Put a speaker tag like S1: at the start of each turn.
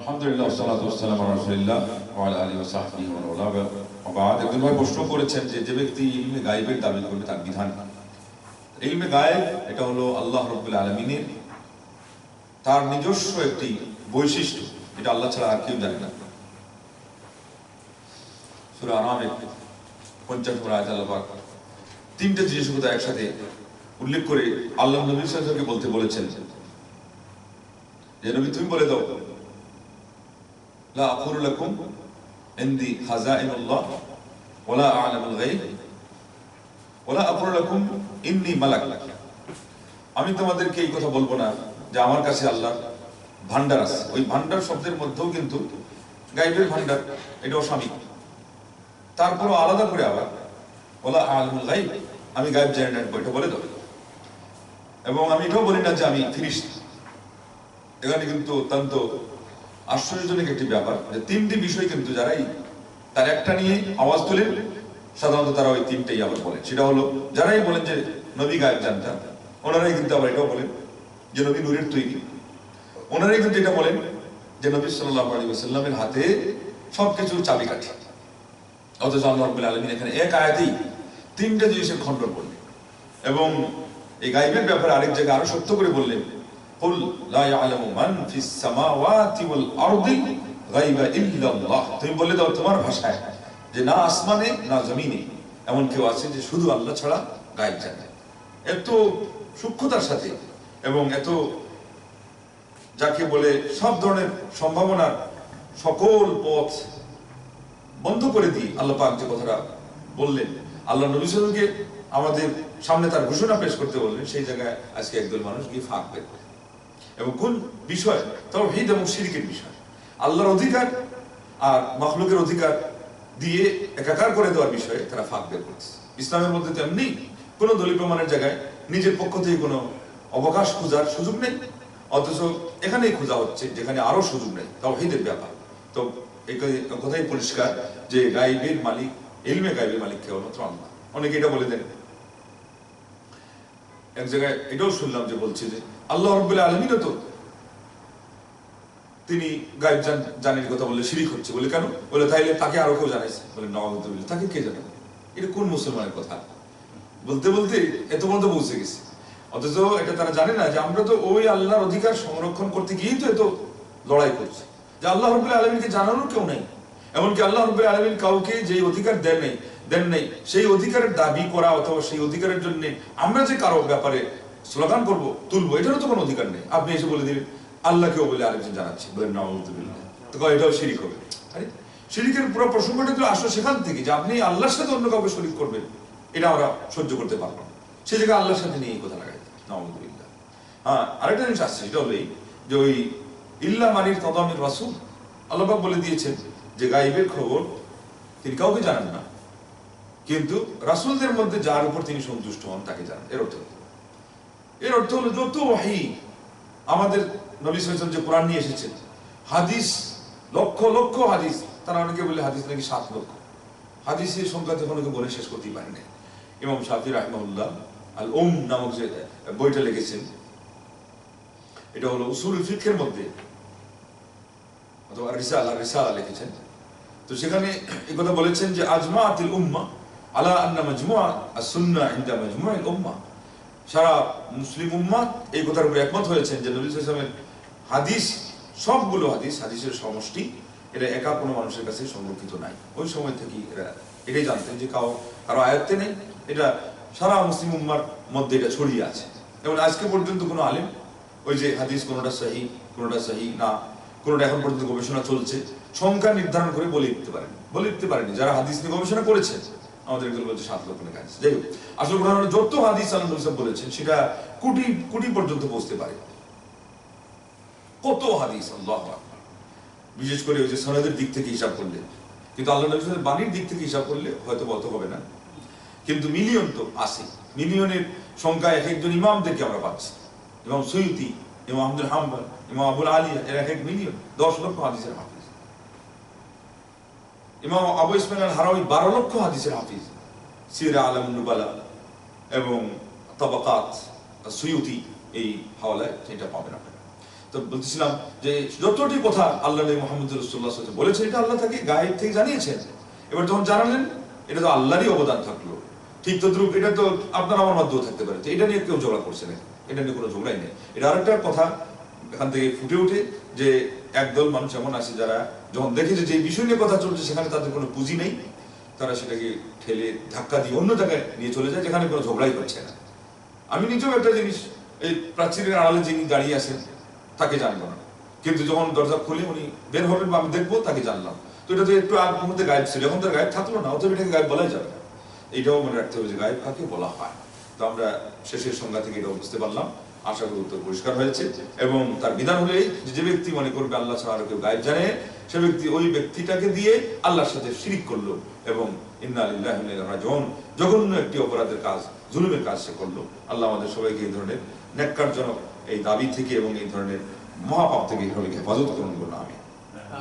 S1: আলহামদুলিল্লাহ প্রশ্ন করেছেন যে ব্যক্তি তার এটা হলো আল্লাহ তার নিজস্ব একটি বৈশিষ্ট্য, এটা আল্লাহ ছাড়া আর কেউ না। সূরা আনামের 50 নম্বর আয়াত আল্লাহ তিনটে জিনিসের একসাথে উল্লেখ করে আল্লাহ বলতে বলেছেন। যে নবী, তুমি বলে দাও লা আকুলু লাকুম ইনদি খাজাইনুল্লাহ ওয়ালা আ'লামুল গায়ব ওয়ালা আকুলু লাকুম ইন্নী মালাক আমি তোমাদেরকে এই কথা বলব না যে আমার কাছে আল্লাহ ভান্ডার আছে। ওই ভান্ডার শব্দের মধ্যেও কিন্তু গাইবের ভান্ডার এটা অস্বামী তারপরও আলাদা করে আবার, ওলা আলমুল গাইব, আমি গাইব জানি না, এটা বলে দাও। এবং আমি এটাও বলি না যে আমি ফিরিস্ট এখানে কিন্তু অত্যন্ত আশ্চর্যজনক একটি ব্যাপার, যে তিনটি বিষয় কিন্তু যারাই তার একটা নিয়ে আওয়াজ তোলেন, সাধারণত তারা ওই তিনটেই আবার বলেন। সেটা হলো, যারাই বলেন যে নবী গায়েব জানতাম ওনারাই কিন্তু আবার এটাও বলেন যে নবী নূরের তৈরি। ওনারাই কিন্তু এটা বলেন যে নবী সাল্লাল্লাহু আলাইহি ওয়াসাল্লামের হাতে সবকিছু চাবিকাঠি। অথচ আল্লাহ রাব্বুল আলামিন এখানে এক আয়াতেই তিনটে জিনিসের খণ্ডন করলেন। এবং এই গাইবের ব্যাপারে আরেক জায়গায় আরও সত্য করে বললেন কুল লা ইয়ালামু মান ফিস সামাওয়াতি ওয়াল আরদি গায়বা ইল্লাল্লাহ। তুমি বলে দাও তোমার ভাষায় যে না আসমানে, না জমিনে। এমন কেউ আছে যে শুধু আল্লাহ ছাড়া গায়েব জানে। এত সূক্ষ্মতার সাথে এবং এত যাকে বলে সব ধরনের সম্ভাবনার সকল পথ বন্ধ করে দিয়ে আল্লাহ পাক যে কথাটা বললেন, আল্লাহ নবী সাল্লামকে আমাদের সামনে তার ঘোষণা পেশ করতে বললেন, সেই জায়গায় আজকে একদল মানুষ গিয়ে ফাঁক করে। এবং কোন বিষয়? তাও হিদ এবং শিরিকের বিষয়। আল্লাহর অধিকার আর মখলুকের অধিকার দিয়ে একাকার করে দেওয়ার বিষয়ে তারা ফাঁক বের করছে। ইসলামের মধ্যে তেমনি কোনো দলীয় প্রমাণের জায়গায় নিজের পক্ষ থেকে কোনো অবকাশ খোঁজার সুযোগ নেই। অথচ এখানেই খোঁজা হচ্ছে, যেখানে আরও সুযোগ নেই। তাও হিদের ব্যাপার। তো কথাই পরিষ্কার যে গাইবের মালিক, এলমে গাইবের মালিক কেবলমাত্র আল্লাহ। অনেকে এটা বলে দেন এক জায়গায় এটাও শুনলাম যে বলছে যে আল্লাহ রব্বুল আলমিনও তো তিনি গায়েব জানের কথা বললে শিরিক হচ্ছে বলে, কেন? বলে, তাইলে তাকে আরও কেউ জানাইছে। বলে নওয়াজ তাকে কে জানে এটা কোন মুসলমানের কথা? বলতে বলতে এত পর্যন্ত পৌঁছে গেছে। অথচ এটা তারা জানে না যে আমরা তো ওই আল্লাহর অধিকার সংরক্ষণ করতে গিয়েই তো এত লড়াই করছি। যে আল্লাহ রব্বুল আলমিনকে জানানোর কেউ নেই। এমনকি আল্লাহ রব্বুল আলমিন কাউকে যে অধিকার দেন নেই দেন নেই, সেই অধিকারের দাবি করা অথবা সেই অধিকারের জন্য আমরা যে কারও ব্যাপারে স্লোগান করব, তুলবো, এটারও তো কোনো অধিকার নেই। আপনি এসে বলে দিলেন আল্লাহকেও বলে আরেকজন জানাচ্ছি, বলেন তো এটাও শিরিক হবে। আরে, শিরিকের পুরো প্রসঙ্গটা তো আসলে সেখান থেকে যে আপনি আল্লাহর সাথে অন্য কাউকে শরিক করবেন, এটা আমরা সহ্য করতে পারব না। সে জায়গায় আল্লাহর সাথে নিয়ে কথা লাগাই নাউজুবিল্লাহ হ্যাঁ আরেকটা জিনিস আসছে, সেটা হলো যে ওই ইল্লা মানির তদামির রাসুল আল্লাহবাক বলে দিয়েছেন যে গাইবের খবর তিনি কাউকে জানেন না। কিন্তু রাসুলদের মধ্যে যার উপর তিনি সন্তুষ্ট হন তাকে জানেন। এর অর্থ এর অর্থ হলো যত ওয়াহি আমাদের নবী সাল্লাল্লাহু যে কোরআন নিয়ে এসেছেন, হাদিস, লক্ষ লক্ষ হাদিস, তারা অনেকে বলে হাদিস নাকি সাত লক্ষ। হাদিসের সংখ্যা তখন অনেকে বলে শেষ করতেই পারেন না ইমাম শাফি রাহমাউল্লাহ আল ওম নামক যে বইটা লিখেছেন, এটা হলো উসুল ফিকহের মধ্যে রিসালা রিসালা লিখেছেন। তো সেখানে এই কথা বলেছেন যে আজমা আতিল উম্মা আলা আন্না মাজমুআ as-সুন্নাহ ইনদা মাজমুআ উম্মা। সারা মুসলিম উম্মাহ এই কথার উপর একমত হয়েছেন যে, নবী সাল্লাল্লাহু হাদিস, সবগুলো হাদিস, হাদিসের সমষ্টি, এটা একা কোনো মানুষের কাছে সংরক্ষিত নাই। ওই সময় থেকে এরা এটাই জানতেন যে কাউ কারও আয়ত্তে নেই। এটা সারা মুসলিম উম্মার মধ্যে এটা ছড়িয়ে আছে। এবং আজকে পর্যন্ত কোনো আলেম ওই যে হাদিস কোনোটা সহি কোনোটা সহি না কোনোটা এখন পর্যন্ত গবেষণা চলছে, সংখ্যা নির্ধারণ করে বলে দিতে পারেন, বলে দিতে পারেনি। যারা হাদিস নিয়ে গবেষণা করেছে, আমাদের একজন বলছে সাত লক্ষ টাকা হাদিস যাই হোক, আসলে যত হাদিস নবী বলেছেন, সেটা কোটি কোটি পর্যন্ত পারে। কত হাদিস, আল্লাহ বিশেষ করে ওই যে সনদের দিক থেকে হিসাব করলে। কিন্তু আল্লাহ নবী বাণীর দিক থেকে হিসাব করলে হয়তো অত হবে না। কিন্তু মিলিয়ন তো আছে মিলিয়নের সংখ্যা এক একজন ইমামদেরকে আমরা পাচ্ছি। ইমাম সৈয়দি আবুল আলিয়া এর এক এক মিলিয়ন, দশ লক্ষ হাদিসের হাফিজ। ইমাম আবু ইসমাইল হারাওয়ি বারো লক্ষ হাদিসের হাফিজ। সিরা আলম নুবালা এবং তবাকাত সুয়ুতি এই হাওয়ালায় এটা পাবেন আপনারা। তো বলতেছিলাম যে যতটি কথা আল্লাহ নবী মোহাম্মদ রসুল্লাহ বলেছেন, এটা আল্লাহ তাকে গায়েব থেকে জানিয়েছেন। এবার যখন জানালেন, এটা তো আল্লাহরই অবদান থাকল। ঠিক তো তদ্রুপ, এটা তো আপনার আমার মধ্যেও থাকতে পারে। এটা নিয়ে কেউ ঝগড়া করছে না। এটা নিয়ে কোনো ঝগড়াই নেই। এটা আরেকটা কথা, এখান থেকে ফুটে ওঠে যে একদল মানুষ এমন আছে যারা যখন দেখে যে বিষয় নিয়ে কথা চলছে, সেখানে তাদের কোনো পুঁজি নেই। তারা সেটাকে ঠেলে ধাক্কা দিয়ে অন্য জায়গায় নিয়ে চলে যায়, যেখানে কোনো ঝগড়াই হচ্ছে না। আমি নিজেও একটা জিনিস, এই প্রাচীরের আড়ালে যিনি দাঁড়িয়ে আছেন, তাকে জানব না। কিন্তু যখন দরজা খুলে উনি বের হবেন বা আমি দেখব, তাকে জানলাম। তো এটা তো একটু আগ মুহূর্তে গায়েব ছিল। এখন তার গায়েব থাকল না অথবা এটাকে গায়েব বলাই যাবে না। এইটাও মনে রাখতে হবে যে গায়েব কাকে বলা হয়। তো আমরা শেষের সংজ্ঞা থেকে এটাও বুঝতে পারলাম। আশা করি উত্তর পরিষ্কার হয়েছে। এবং তার বিধান হলে যে ব্যক্তি মনে করবে আল্লাহ ছাড়া আর কেউ গায়েব জানে, সে ব্যক্তি ওই ব্যক্তিটাকে দিয়ে আল্লাহর সাথে শিরিক করল এবং ইন্না লিল্লাহি ওয়া ইন্না ইলাইহি রাজিউন। জঘন্য একটি অপরাধের কাজ, জুলুমের কাজ সে করল। আল্লাহ আমাদের সবাইকে এই ধরনের ন্যাক্কারজনক এই দাবি থেকে এবং এই ধরনের মহাপাপ থেকে হেফাজত করুন বলে আমি